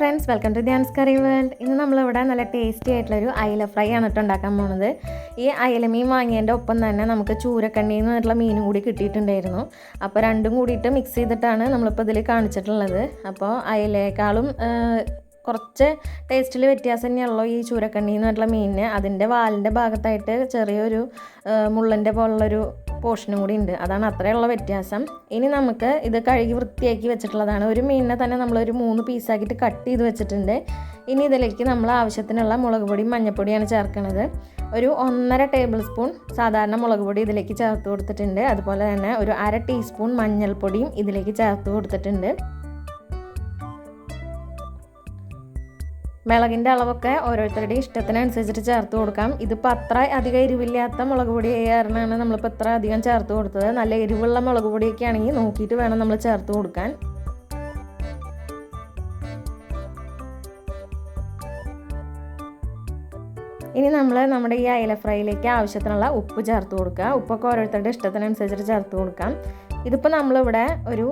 Friends welcome to Dhyan's curry world ഇന്ന് നമ്മളിവിടെ നല്ല ടേസ്റ്റി ആയിട്ടുള്ളൊരു അയല ഫ്രൈ ആണ് കേട്ടോ ഉണ്ടാക്കാൻ പോണത്. ഈ അയല മീൻ വാങ്ങിയതിന്റെ ഒപ്പം തന്നെ നമുക്ക് ചൂരക്കണ്ണി എന്ന് പറഞ്ഞിട്ടുള്ള മീനും കൂടി കിട്ടിയിട്ടുണ്ടായിരുന്നു. അപ്പോൾ രണ്ടും കൂടിയിട്ട് മിക്സ് ചെയ്തിട്ടാണ് നമ്മളിപ്പോൾ ഇതിൽ കാണിച്ചിട്ടുള്ളത്. അപ്പോൾ അയലേക്കാളും കുറച്ച് ടേസ്റ്റിൽ വ്യത്യാസം തന്നെയുള്ളൂ ഈ ചൂരക്കണ്ണി എന്ന് പറഞ്ഞിട്ടുള്ള മീനിന്. അതിന്റെ വാലിന്റെ ഭാഗത്തായിട്ട് ചെറിയൊരു മുള്ളന്റെ പോലുള്ളൊരു പോർഷനും കൂടി ഉണ്ട്. അതാണ് അത്രയുള്ള വ്യത്യാസം. ഇനി നമുക്ക് ഇത് കഴുകി വൃത്തിയാക്കി വെച്ചിട്ടുള്ളതാണ്. ഒരു മീനിനെ തന്നെ നമ്മളൊരു മൂന്ന് പീസാക്കിയിട്ട് കട്ട് ചെയ്ത് വെച്ചിട്ടുണ്ട്. ഇനി ഇതിലേക്ക് നമ്മൾ ആവശ്യത്തിനുള്ള മുളക് പൊടിയും മഞ്ഞൾപ്പൊടിയാണ് ചേർക്കുന്നത് ഒരു ഒന്നര ടേബിൾ സ്പൂൺ സാധാരണ മുളക് പൊടി ഇതിലേക്ക് ചേർത്ത് കൊടുത്തിട്ടുണ്ട്. അതുപോലെ തന്നെ ഒരു അര ടീസ്പൂൺ മഞ്ഞൾപ്പൊടിയും ഇതിലേക്ക് ചേർത്ത് കൊടുത്തിട്ടുണ്ട്. മുളകിന്റെ അളവൊക്കെ ഓരോരുത്തരുടെ ഇഷ്ടത്തിനനുസരിച്ചിട്ട് ചേർത്ത് കൊടുക്കാം. ഇതിപ്പോൾ അത്ര അധികം എരിവില്ലാത്ത മുളക് പൊടി ആയിരുന്നാണ് നമ്മളിപ്പോൾ ഇത്ര അധികം ചേർത്ത് കൊടുത്തത്. നല്ല എരിവുള്ള മുളക് പൊടിയൊക്കെ ആണെങ്കിൽ നോക്കിയിട്ട് വേണം നമ്മൾ ചേർത്ത് കൊടുക്കാൻ. ഇനി നമ്മൾ നമ്മുടെ ഈ അയല ഫ്രൈയിലേക്ക് ആവശ്യത്തിനുള്ള ഉപ്പ് ചേർത്ത് കൊടുക്കുക. ഉപ്പൊക്കെ ഓരോരുത്തരുടെ ഇഷ്ടത്തിനനുസരിച്ചിട്ട് ചേർത്ത് കൊടുക്കാം. ഇതിപ്പോൾ നമ്മളിവിടെ ഒരു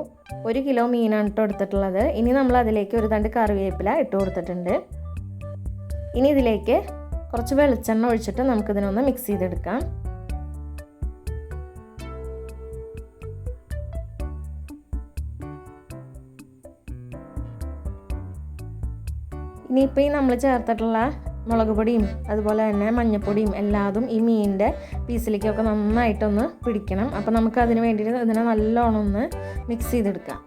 ഒരു കിലോ മീനാണ് ഇട്ട് എടുത്തിട്ടുള്ളത്. ഇനി നമ്മൾ അതിലേക്ക് ഒരു തണ്ട് കറിവേപ്പില ഇട്ട് കൊടുത്തിട്ടുണ്ട്. ഇനി ഇതിലേക്ക് കുറച്ച് വെളിച്ചെണ്ണ ഒഴിച്ചിട്ട് നമുക്കിതിനൊന്ന് മിക്സ് ചെയ്തെടുക്കാം. ഇനിയിപ്പോൾ ഈ നമ്മൾ ചേർത്തിട്ടുള്ള മുളക് പൊടിയും അതുപോലെ തന്നെ മഞ്ഞൾപ്പൊടിയും എല്ലാതും ഈ മീനിന്റെ പീസിലേക്കൊക്കെ നന്നായിട്ടൊന്ന് പിടിക്കണം. അപ്പോൾ നമുക്ക് അതിന് വേണ്ടിയിട്ട് ഇതിനെ നല്ലോണം ഒന്ന് മിക്സ് ചെയ്തെടുക്കാം.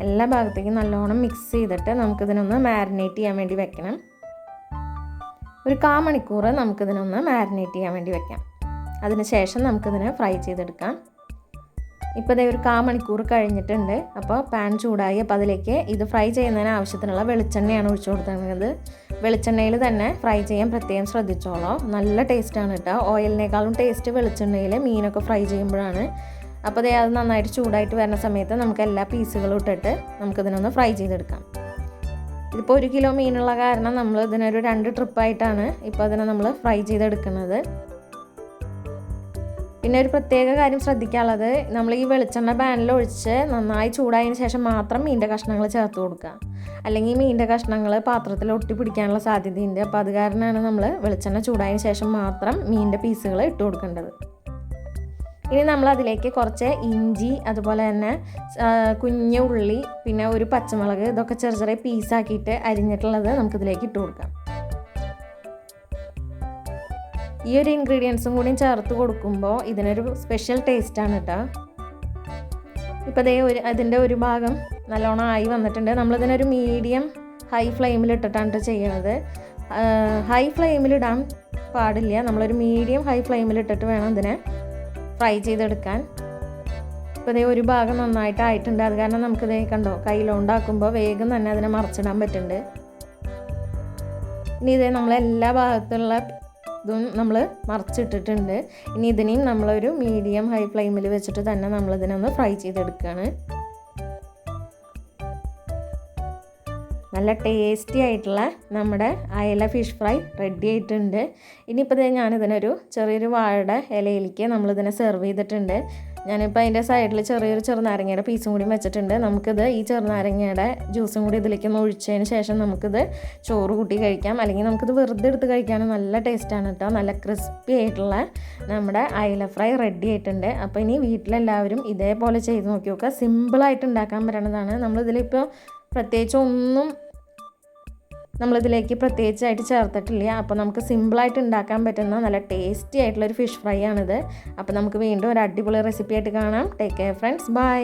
എല്ലാ ഭാഗത്തേക്കും നല്ലോണം മിക്സ് ചെയ്തിട്ട് നമുക്കിതിനൊന്ന് മാരിനേറ്റ് ചെയ്യാൻ വേണ്ടി വെക്കണം. ഒരു കാ മണിക്കൂർ നമുക്കിതിനൊന്ന് മാരിനേറ്റ് ചെയ്യാൻ വേണ്ടി വെക്കാം. അതിന് ശേഷം നമുക്കിതിനെ ഫ്രൈ ചെയ്തെടുക്കാം. ഇപ്പോൾ ഇതേ ഒരു കാ മണിക്കൂർ കഴിഞ്ഞിട്ടുണ്ട്. അപ്പോൾ പാൻ ചൂടായി അപ്പോൾ അതിലേക്ക് ഇത് ഫ്രൈ ചെയ്യുന്നതിന് ആവശ്യത്തിനുള്ള വെളിച്ചെണ്ണയാണ് ഒഴിച്ചു കൊടുത്തിരുന്നത് വെളിച്ചെണ്ണയിൽ തന്നെ ഫ്രൈ ചെയ്യാൻ പ്രത്യേകം ശ്രദ്ധിച്ചോളാം. നല്ല ടേസ്റ്റാണ് കേട്ടോ. ഓയിലിനേക്കാളും ടേസ്റ്റ് വെളിച്ചെണ്ണയിൽ മീനൊക്കെ ഫ്രൈ ചെയ്യുമ്പോഴാണ് അപ്പോൾ ദേ അത് നന്നായിട്ട് ചൂടായിട്ട് വരുന്ന സമയത്ത് നമുക്ക് എല്ലാ പീസുകളും ഇട്ടിട്ട് നമുക്കിതിനൊന്ന് ഫ്രൈ ചെയ്തെടുക്കാം. ഇതിപ്പോൾ ഒരു കിലോ മീനുള്ള കാരണം നമ്മൾ ഇതിനൊരു രണ്ട് ട്രിപ്പായിട്ടാണ് ഇപ്പോൾ അതിനെ നമ്മൾ ഫ്രൈ ചെയ്തെടുക്കുന്നത്. പിന്നെ ഒരു പ്രത്യേക കാര്യം ശ്രദ്ധിക്കാനുള്ളത് നമ്മൾ ഈ വെളിച്ചെണ്ണ പാനിൽ ഒഴിച്ച് നന്നായി ചൂടായതിന് ശേഷം മാത്രം മീന്റെ കഷ്ണങ്ങൾ ചേർത്ത് കൊടുക്കുക. അല്ലെങ്കിൽ മീന്റെ കഷ്ണങ്ങൾ പാത്രത്തിൽ ഒട്ടി പിടിക്കാനുള്ള സാധ്യതയുണ്ട്. അപ്പോൾ അത് കാരണമാണ് നമ്മൾ വെളിച്ചെണ്ണ ചൂടായതിന് ശേഷം മാത്രം മീന്റെ പീസുകൾ ഇട്ട് കൊടുക്കേണ്ടത്. ഇനി നമ്മൾ അതിലേക്ക് കുറച്ച് ഇഞ്ചി അതുപോലെ തന്നെ കുഞ്ഞ ഉള്ളി പിന്നെ ഒരു പച്ചമുളക് ഇതൊക്കെ ചെറിയ ചെറിയ പീസാക്കിയിട്ട് അരിഞ്ഞിട്ടുള്ളത് നമുക്കിതിലേക്ക് ഇട്ട് കൊടുക്കാം. ഈ ഒരു ഇൻഗ്രീഡിയൻസും കൂടി ചേർത്ത് കൊടുക്കുമ്പോൾ ഇതിനൊരു സ്പെഷ്യൽ ടേസ്റ്റാണ് കേട്ടോ ഇപ്പോൾ ദേ ഒരു അതിന്റെ ഒരു ഭാഗം നല്ലോണം ആയി വന്നിട്ടുണ്ട്. നമ്മളിതിനൊരു മീഡിയം ഹൈ ഫ്ലെയിമിൽ ഇട്ടിട്ടാണ് ട്ടോ ചെയ്യണത്. ഹൈ ഫ്ലെയിമിലിടാൻ പാടില്ല. നമ്മളൊരു മീഡിയം ഹൈ ഫ്ലെയിമിൽ ഇട്ടിട്ട് വേണം ഇതിനെ ഫ്രൈ ചെയ്തെടുക്കാൻ. ഇപ്പോൾ ഇതേ ഒരു ഭാഗം നന്നായിട്ട് ആയിട്ടുണ്ട്. അത് കാരണം നമുക്കിതേ കണ്ടോ കയ്യിലുണ്ടാക്കുമ്പോൾ വേഗം തന്നെ അതിനെ മറച്ചിടാൻ പറ്റുന്നുണ്ട്. ഇനി ഇതേ നമ്മളെല്ലാ ഭാഗത്തുള്ള ഇതും നമ്മൾ മറച്ചിട്ടിട്ടുണ്ട്. ഇനി ഇതിനെയും നമ്മളൊരു മീഡിയം ഹൈ ഫ്ലെയിമിൽ വെച്ചിട്ട് തന്നെ നമ്മളിതിനൊന്ന് ഫ്രൈ ചെയ്തെടുക്കുകയാണ് നല്ല ടേസ്റ്റി ആയിട്ടുള്ള നമ്മുടെ അയല ഫിഷ് ഫ്രൈ റെഡി ആയിട്ടുണ്ട്. ഇനിയിപ്പോൾ ഞാനിതിനൊരു ചെറിയൊരു വാഴയുടെ ഇലയിലേക്ക് നമ്മളിതിനെ സെർവ് ചെയ്തിട്ടുണ്ട്. ഞാനിപ്പോൾ അതിന്റെ സൈഡിൽ ചെറിയൊരു ചെറുനാരങ്ങയുടെ പീസും കൂടി വെച്ചിട്ടുണ്ട്. നമുക്കിത് ഈ ചെറുനാരങ്ങയുടെ ജ്യൂസും കൂടി ഇതിലേക്ക് ഒന്ന് ഒഴിച്ചതിന് ശേഷം നമുക്കിത് ചോറ് കൂട്ടി കഴിക്കാം. അല്ലെങ്കിൽ നമുക്കിത് വെറുതെ എടുത്ത് കഴിക്കാനും നല്ല ടേസ്റ്റാണ് കേട്ടോ നല്ല ക്രിസ്പി ആയിട്ടുള്ള നമ്മുടെ അയല ഫ്രൈ റെഡി ആയിട്ടുണ്ട്. അപ്പോൾ ഇനി വീട്ടിലെല്ലാവരും ഇതേപോലെ ചെയ്ത് നോക്കി നോക്കുക സിമ്പിളായിട്ട് ഉണ്ടാക്കാൻ പറ്റണതാണ് നമ്മളിതിലിപ്പോൾ പ്രത്യേകിച്ച് ഒന്നും നമ്മളിതിലേക്ക് പ്രത്യേകിച്ചായിട്ട് ചേർത്തിട്ടില്ല. അപ്പോൾ നമുക്ക് സിമ്പിളായിട്ട് ഉണ്ടാക്കാൻ പറ്റുന്ന നല്ല ടേസ്റ്റി ആയിട്ടുള്ളൊരു ഫിഷ് ഫ്രൈ ആണിത്. അപ്പോൾ നമുക്ക് വീണ്ടും ഒരു അടിപൊളി റെസിപ്പി ആയിട്ട് കാണാം. Take care friends bye